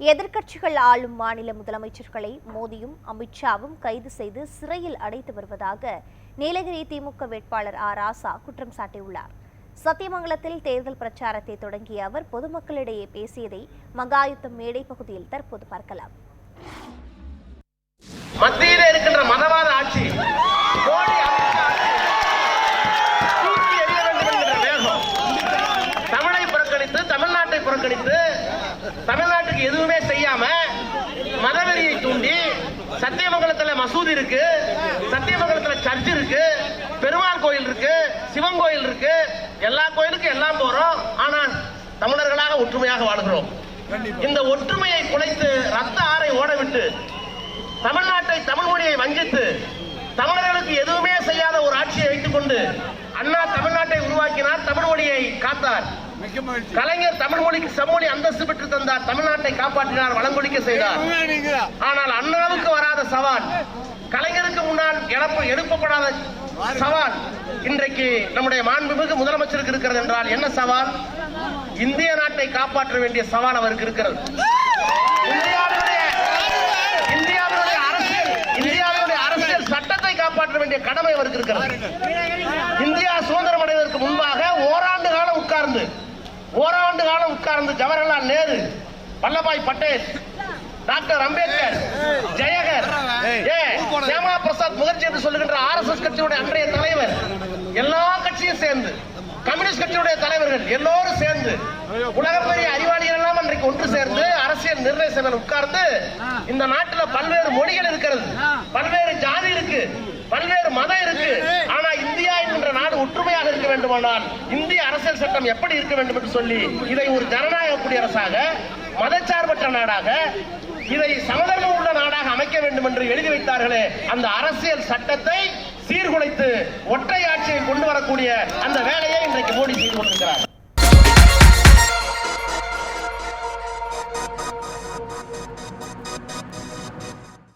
எதிர்க்கட்சிகள் ஆளும் மாநில முதலமைச்சர்களை மோடியும் அமித்ஷாவும் கைது செய்து சிறையில் அடைத்து வருவதாக நீலகிரி திமுக வேட்பாளர் ஆ. ராசா குற்றம் சாட்டியுள்ளார். சத்தியமங்கலத்தில் தேர்தல் பிரச்சாரத்தை தொடங்கிய அவர் பொதுமக்களிடையே பேசியதை மகாயுத்தம் மேடை பகுதியில் தற்போது பார்க்கலாம். மத்தியில் இருக்கின்ற மதவாத ஆட்சி தமிழை புறக்கணித்து தமிழ்நாட்டை புறக்கணித்து தமிழ் தமிழ்நாட்டுக்கு எதுவுமே செய்யாம மதவெறியை தூண்டி சத்தியமங்கலத்துல மசூதி இருக்கு சத்தியமங்கலத்துல சர்ச் இருக்கு பெருமாள் கோயில் இருக்கு சிவன் கோயில் இருக்கு. எல்லா கோயிலுக்கும் எல்லாம் போறோம். ஆனால் தமிழர்களாக ஒற்றுமையாக வாழ்கிறோம். இந்த ஒற்றுமையை குலைத்து ரத்த ஆறை ஓடவிட்டு தமிழ்நாட்டை தமிழ் மொழியை வஞ்சித்து தமிழர்களுக்கு எதுவுமே செய்யாத ஒரு ஆட்சியை வைத்துக் கொண்டு அண்ணா தமிழ்நாட்டை உருவாக்கினார் தமிழ் மொழியை காத்தார். கலைஞர் தமிழ் மொழிக்கு செம்மொழி அந்தஸ்து பெற்று தந்தார். தமிழ்நாட்டை காப்பாற்றினார் வளங்கொழிக்க செய்தார். ஆனால் அண்ணாவுக்கு வராத சவால் கலைஞருக்கு முன்னால் எழுப்ப எழுப்பப்படாத சவால் இன்றைக்கு நம்முடைய மாண்புமிகு முதலமைச்சருக்கு இருக்கிறது என்றால் என்ன சவால்? இந்திய நாட்டை காப்பாற்ற வேண்டிய சவால் அவருக்கு இருக்கிறது. இந்தியாவினுடைய இந்தியாவினுடைய அரசியல் இந்தியாவினுடைய அரசியல் சட்டத்தை காப்பாற்ற வேண்டிய கடமை அவருக்கு இருக்கிறது இந்தியா சுதந்திரம் அடைவதற்கு முன்பாக ஓராண்டு காலம் உட்கார்ந்து ஓராண்டு காலம் உட்கார்ந்து ஜவஹர்லால் நேரு வல்லபாய் பட்டேல் டாக்டர் அம்பேத்கர் ஜெயகர் ஏ சியாமா பிரசாத் முகர்ஜி என்று சொல்லுகின்ற ஆர்எஸ்எஸ் கட்சியுடைய அன்றைய தலைவர் எல்லா கட்சியும் சேர்ந்து கம்யூனிஸ்ட் கட்சியுடைய தலைவர்கள் எல்லோரும் சேர்ந்து உலகப்பெரிய அறிவாளிகள் எல்லாம் அன்றைக்கு ஒன்று சேர்ந்து அரசியல் நிர்ணய சபையில் உட்கார்ந்து இந்த நாட்டுல பல்வேறு மொழிகள் இருக்கிறது. பல்வேறு ஜாதி இருக்கு. பல்வேறு மதம் இருக்கு ஆனா இந்தியா என்கின்ற நாடு ஒற்றுமையாக இருக்க வேண்டுமானால் இந்திய அரசியல் சட்டம் எப்படி இருக்க வேண்டும் என்று சொல்லி இதை ஒரு ஜனநாயக குடியரசாக மதச்சார்பற்ற நாடாக இதை சமதர்மம் உள்ள நாடாக அமைக்க வேண்டும் என்று எழுதி வைத்தார்களே அந்த அரசியல் சட்டத்தை சீர்குலைத்து ஒற்றை ஆட்சியை கொண்டு வரக்கூடிய அந்த வேலையை இன்றைக்கு மோடி செய்து கொண்டிருக்கிறார்.